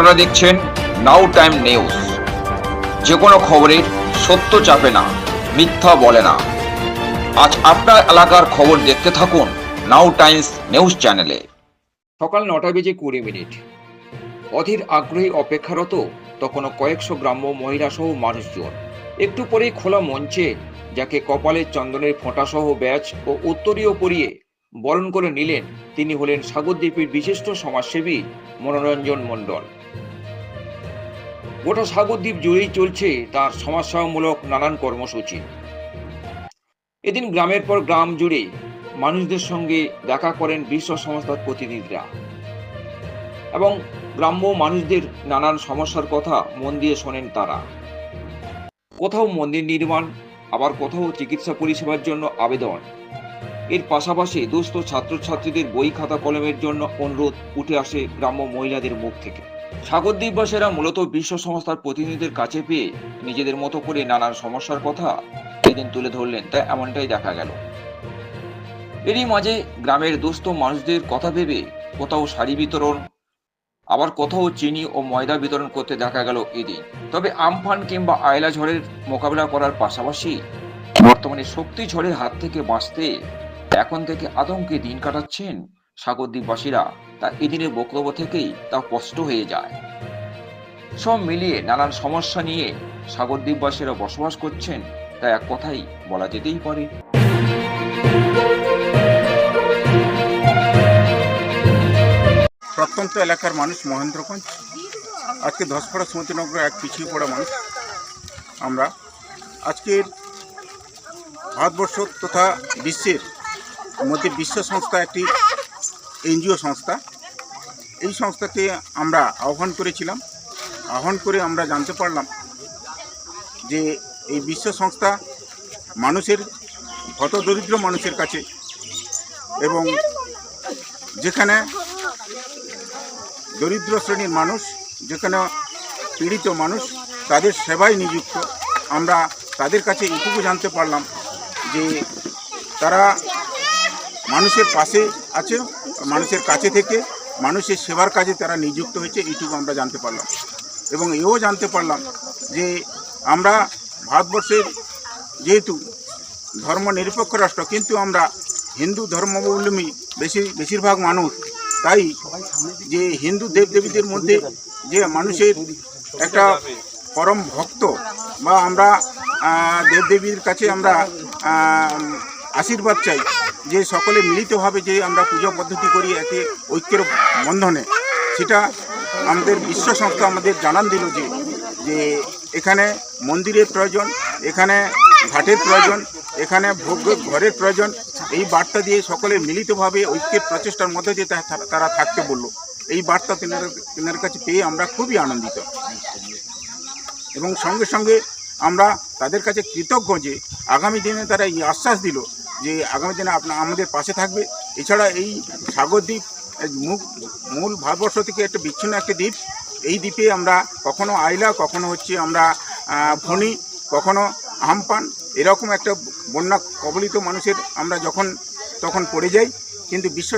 আপনারা দেখছেন নাও time news যে কোনো খবরের সত্য চাপে না, মিথ্যা বলে না। আজ আপনার এলাকার খবর দেখতে থাকুন নাও টাইমস নিউজ চ্যানেলে সকাল নটা বেজে কুড়ি মিনিট। অধীর আগ্রহী অপেক্ষারত তখনও কয়েকশো গ্রাম্য মহিলা সহ মানুষজন। একটু পরেই খোলা মঞ্চে যাকে কপালে চন্দনের ফোঁটাসহ ব্যাচ ও উত্তরীয় পরিয়ে বরণ করে নিলেন, তিনি হলেন সাগরদ্বীপের বিশিষ্ট সমাজসেবী মনোরঞ্জন মণ্ডল। গোটা সাগরদ্বীপ জুড়েই চলছে তার সমাজসেবামূলক নানান কর্মসূচি। এদিন গ্রামের পর গ্রাম জুড়ে মানুষদের সঙ্গে দেখা করেন বিশ্ব সংস্থার প্রতিনিধিরা। এবং গ্রাম্য মানুষদের নানান সমস্যার কথা মন দিয়ে শোনেন তারা। কোথাও মন্দির নির্মাণ, আবার কোথাও চিকিৎসা পরিষেবার জন্য আবেদন। এর পাশাপাশি দুস্থ ছাত্রছাত্রীদের বই খাতা কলমের জন্য অনুরোধ উঠে আসে গ্রাম্য মহিলাদের মুখ থেকে। সাগরদ্বীপবাসীরা মূলত বিশ্ব সংস্থার প্রতিনিধিদের কাছে পেয়ে নিজেদের মতো করে নানান সমস্যার কথা এদিন তুলে ধরলেন, তা এমনটাই দেখা গেল। এরই মাঝে গ্রামের দুস্থ মানুষদের কথা ভেবে কোথাও শাড়ি বিতরণ, আবার কোথাও চিনি ও ময়দা বিতরণ করতে দেখা গেল এদিন। তবে আমফান কিংবা আয়লা ঝড়ের মোকাবিলা করার পাশাপাশি বর্তমানে শক্তি ঝড়ের হাত থেকে বাঁচতে এখন থেকে আতঙ্কে দিন কাটাচ্ছেন সাগরদ্বীপবাসীরা তা এদিনের বক্তব্য থেকেই তা স্পষ্ট হয়ে যায়। সব মিলিয়ে নানান সমস্যা নিয়ে সাগরদ্বীপবাসীরা বসবাস করছেন, তা এক কথাই বলা যেতেই পারে। প্রত্যন্ত এলাকার মানুষ মহেন্দ্রগঞ্জ, আজকে ধসপড়া সমুদ্রনগর এক পিছিয়ে পড়া মানুষ আমরা। আজকের ভারতবর্ষ তথা বিশ্বের মধ্যে বিশ্ব সংস্থা একটি এনজিও সংস্থা। এই সংস্থাকে আমরা আহ্বান করেছিলাম। আহ্বান করে আমরা জানতে পারলাম যে এই বিশ্ব সংস্থা মানুষের, হতদরিদ্র মানুষের কাছে এবং যেখানে দরিদ্র শ্রেণির মানুষ, যেখানে পীড়িত মানুষ, তাদের সেবায় নিযুক্ত। আমরা তাদের কাছে এটুকু জানতে পারলাম যে তারা মানুষের পাশে আছে, মানুষের কাছে থেকে, মানুষের সেবার কাজে তারা নিযুক্ত হয়েছে, এইটুকু আমরা জানতে পারলাম। এবং এও জানতে পারলাম যে আমরা ভারতবর্ষের যেহেতু ধর্ম নিরপেক্ষ রাষ্ট্র, কিন্তু আমরা হিন্দু ধর্মাবলম্বী বেশি, বেশিরভাগ মানুষ, তাই যে হিন্দু দেবদেবীদের মধ্যে যে মানুষের একটা পরম ভক্ত বা আমরা দেবদেবীর কাছে আমরা আশীর্বাদ চাই যে সকলে মিলিতভাবে যে আমরা পুজো পদ্ধতি করি একে ঐক্যের বন্ধনে, সেটা আমাদের বিশ্ব সংস্থা আমাদের জানান দিল যে যে এখানে মন্দিরের প্রয়োজন, এখানে ঘাটের প্রয়োজন, এখানে ভোগ ঘরের প্রয়োজন, এই বার্তা দিয়ে সকলে মিলিতভাবে ঐক্যের প্রচেষ্টার মধ্যে দিয়ে তারা থাকতে বলল। এই বার্তা তেনার তেনার কাছে পেয়ে আমরা খুবই আনন্দিত। এবং সঙ্গে সঙ্গে আমরা তাদের কাছে কৃতজ্ঞ যে, আগামী দিনে তারা এই আশ্বাস দিল যে আগামী দিনে আপনা আমাদের পাশে থাকবে। এছাড়া এই সাগর দ্বীপ মূল ভারতবর্ষ থেকে একটা বিচ্ছিন্ন একটা দ্বীপ। এই দ্বীপে আমরা কখনো আইলা, কখনো হচ্ছে আমরা ফণি কখনো আমপান, এরকম একটা বন্যা কবলিত মানুষের আমরা যখন তখন পড়ে যাই। কিন্তু বিশ্ব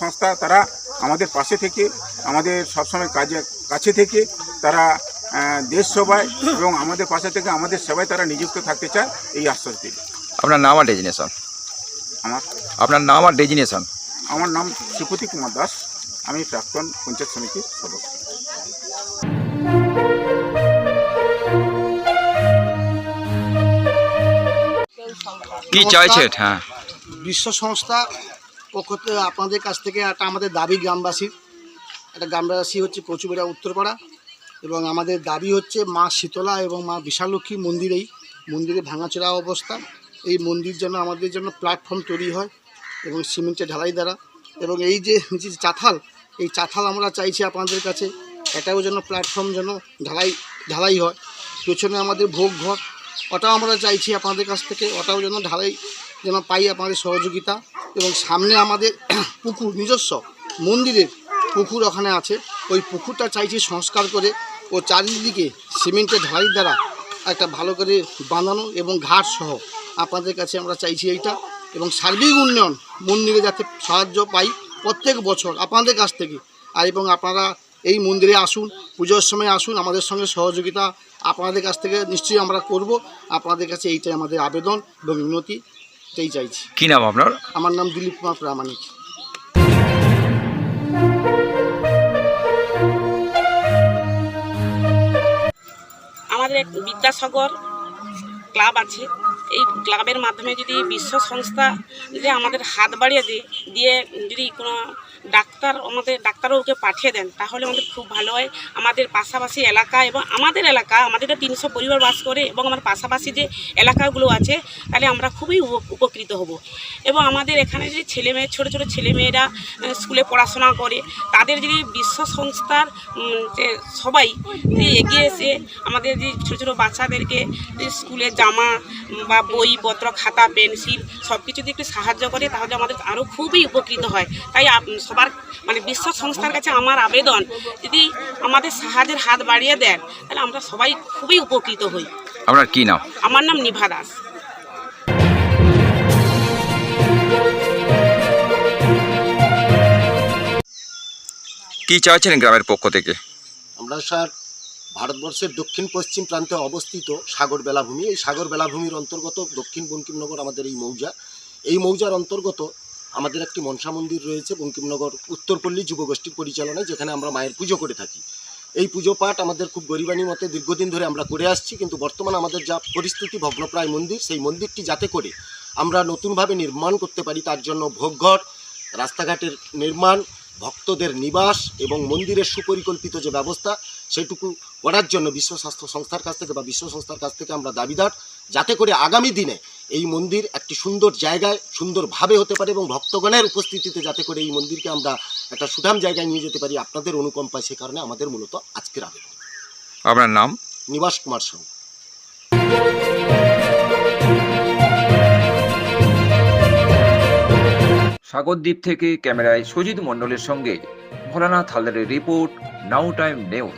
সংস্থা তারা আমাদের পাশে থেকে, আমাদের সবসময় কাজে কাছে থেকে তারা দেশ সেবায় এবং আমাদের পাশে থেকে আমাদের সেবায় তারা নিযুক্ত থাকতে চায়। এই আশ্বাস দিল। আপনার নাম আর ডেজিনেশন? আমার আপনার নাম আর ডেজিনেশন? আমার নাম শ্রীপতি কুমার দাস। আমি প্রাক্তন পঞ্চায়েত সমিতির সদস্য। কি চাইছেন হ্যাঁ। বিশ্ব সংস্থা পক্ষ থেকে আপনাদের কাছ থেকে একটা আমাদের দাবি গ্রামবাসীর একটা গ্রামবাসী হচ্ছে কচুবেড়া উত্তরপাড়া এবং আমাদের দাবি হচ্ছে মা শীতলা এবং মা বিশালক্ষী মন্দিরেই। মন্দিরে ভাঙাচোরা অবস্থা। এই মন্দির যেন, আমাদের জন্য প্ল্যাটফর্ম তৈরি হয় এবং সিমেন্টের ঢালাই দ্বারা। এবং এই যে যে চাথাল, এই চাথাল আমরা চাইছি আপনাদের কাছে, এটাও যেন প্ল্যাটফর্ম যেন ঢালাই ঢালাই হয়। পেছনে আমাদের ভোগ ঘর, ওটাও আমরা চাইছি আপনাদের কাছ থেকে, ওটাও যেন ঢালাই যেন পাই আপনাদের সহযোগিতা। এবং সামনে আমাদের পুকুর, নিজস্ব মন্দিরের পুকুর ওখানে আছে। ওই পুকুরটা চাইছি সংস্কার করে ও চারিদিকে সিমেন্টের ঢালাই দ্বারা একটা ভালো করে বাঁধানো এবং ঘাট সহ আপনাদের কাছে আমরা চাইছি এইটা। এবং সার্বিক উন্নয়ন মন্দিরে যাতে সাহায্য পাই প্রত্যেক বছর আপনাদের কাছ থেকে। আর এবং আপনারা এই মন্দিরে আসুন পুজোর সময় আসুন আমাদের সঙ্গে সহযোগিতা আপনাদের কাছ থেকে নিশ্চয়ই আমরা করব। আপনাদের কাছে এইটাই আমাদের আবেদন এবং উন্নতি এটাই চাইছি। কি নাম আপনার? আমার নাম দিলীপ কুমার প্রামাণিক। আমাদের এক বিদ্যাসাগর ক্লাব আছে। এই ক্লাবের মাধ্যমে যদি বিশ্ব সংস্থা যে আমাদের হাত বাড়িয়ে দিয়ে দিয়ে যদি কোনো ডাক্তার আমাদের ডাক্তারবাবুকে পাঠিয়ে দেন তাহলে আমাদের খুব ভালো হয়। আমাদের পাশাপাশি এলাকা এবং আমাদের এলাকা আমাদের তো তিনশো পরিবার বাস করে এবং আমার পাশাপাশি যে এলাকাগুলো আছে তাহলে আমরা খুবই উপ- উপকৃত হব। এবং আমাদের এখানে যে ছেলে মেয়ে ছোটো ছোটো ছেলেমেয়েরা স্কুলে পড়াশোনা করে তাদের যদি বিশ্ব সংস্থার যে সবাই যদি এগিয়ে এসে আমাদের যে ছোটো ছোটো বাচ্চাদেরকে স্কুলে জামা উম, বা বইপত্র খাতা পেন্সিল সব কিছু যদি একটু সাহায্য করে তাহলে আমাদের আরও খুবই উপকৃত হয়। তাই সবার মানে বিশ্ব সংস্থার কাছে আমার আবেদন যদি আমাদের সাহায্যের হাত বাড়িয়ে দেন তাহলে আমরা সবাই খুবই উপকৃত হই। আপনার কি নাম? আমার নাম নিভা দাস। কি চাইছেন গ্রামের পক্ষ থেকে? আমরা স্যার ভারতবর্ষের দক্ষিণ পশ্চিম প্রান্তে অবস্থিত সাগর বেলাভূমি। এই সাগর বেলাভূমির অন্তর্গত দক্ষিণ বঙ্কিমনগর আমাদের এই মৌজা। এই মৌজার অন্তর্গত আমাদের একটি মনসা মন্দির রয়েছে বঙ্কিমনগর উত্তরপল্লী যুবগোষ্ঠীর পরিচালনায়, যেখানে আমরা মায়ের পুজো করে থাকি। এই পুজো পাঠ আমাদের খুব গরিবানি মতে দীর্ঘদিন ধরে আমরা করে আসছি, কিন্তু বর্তমানে আমাদের যা পরিস্থিতি, ভগ্নপ্রায় মন্দির, সেই মন্দিরটি যাতে করে আমরা নতুনভাবে নির্মাণ করতে পারি, তার জন্য ভোগঘর, রাস্তাঘাটের নির্মাণ, ভক্তদের নিবাস এবং মন্দিরের সুপরিকল্পিত যে ব্যবস্থা, সেটুকু করার জন্য বিশ্ব স্বাস্থ্য সংস্থার কাছ থেকে বা বিশ্ব সংস্থার কাছ থেকে আমরা দাবিদার যাতে করে আগামী দিনে এই মন্দির একটি সুন্দর জায়গায় সুন্দরভাবে হতে পারে এবং ভক্তগণের উপস্থিতিতে যাতে করে এই মন্দিরকে আমরা একটা সুঠাম জায়গায় নিয়ে যেতে পারি আপনাদের অনুকম্পায় সে কারণে আমাদের মূলত আজকের আবেদন। আপনার নাম? নিবাস কুমার সাউ সাগরদ্বীপ থেকে ক্যামেরায় সজিত মণ্ডলের সঙ্গে ভোলানাথ হালদারের রিপোর্ট নাও টাইম নিউজ।